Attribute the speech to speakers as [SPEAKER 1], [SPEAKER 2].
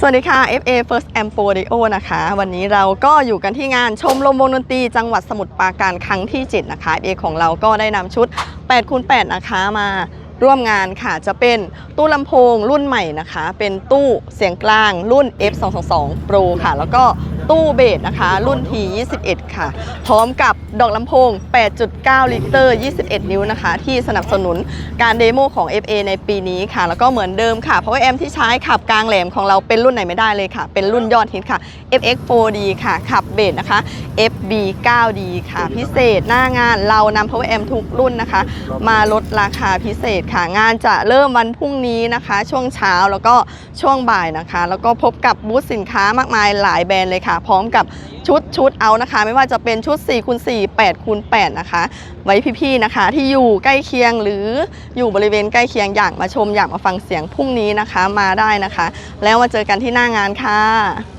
[SPEAKER 1] สวัสดีค่ะ FA First Amp Audio นะคะ วันนี้เราก็อยู่กันที่งานชมรมวงดนตรีจังหวัดสมุทรปราการครั้งที่ 7 นะคะ FA ของเราก็ได้นำชุด8คูณ8นะคะมา ร่วมงานค่ะจะเป็นตู้ลำโพงรุ่นใหม่นะคะ เป็นตู้เสียงกลางรุ่น F222 Pro ค่ะ แล้วก็ตู้เบสนะคะ รุ่น T21 ค่ะ พร้อมกับดอกลำโพง 8.9 ลิตร 21 นิ้วนะคะ ที่สนับสนุนการเดโมของ FA ในปีนี้ค่ะ แล้วก็เหมือนเดิมค่ะ เพราะว่าแอมที่ใช้ขับกลางแหลมของเราเป็นรุ่นไหนไม่ได้เลยค่ะ เป็นรุ่นยอดฮิตค่ะ FX 4D ค่ะ ขับเบสนะคะ FB 9D ค่ะ พิเศษหน้างานเรานำ Power Amp ทุกรุ่นนะคะ มาลดราคาพิเศษค่ะ งานจะเริ่มวันพรุ่งนี้นะคะ ช่วงเช้าแล้วก็ช่วงบ่ายนะคะ แล้วก็พบกับบูธสินค้ามากมายหลายแบรนด์เลยค่ะ พร้อมกับชุดชุดเอานะคะ ไม่ว่าจะเป็นชุด4คูณ4 8คูณ8นะคะ ไว้พี่ๆนะคะ ที่อยู่ใกล้เคียงหรืออยู่บริเวณใกล้เคียงอยากมาชมอยากมาฟังเสียงพรุ่งนี้นะคะมาได้นะคะ แล้วมาเจอกันที่หน้างานค่ะ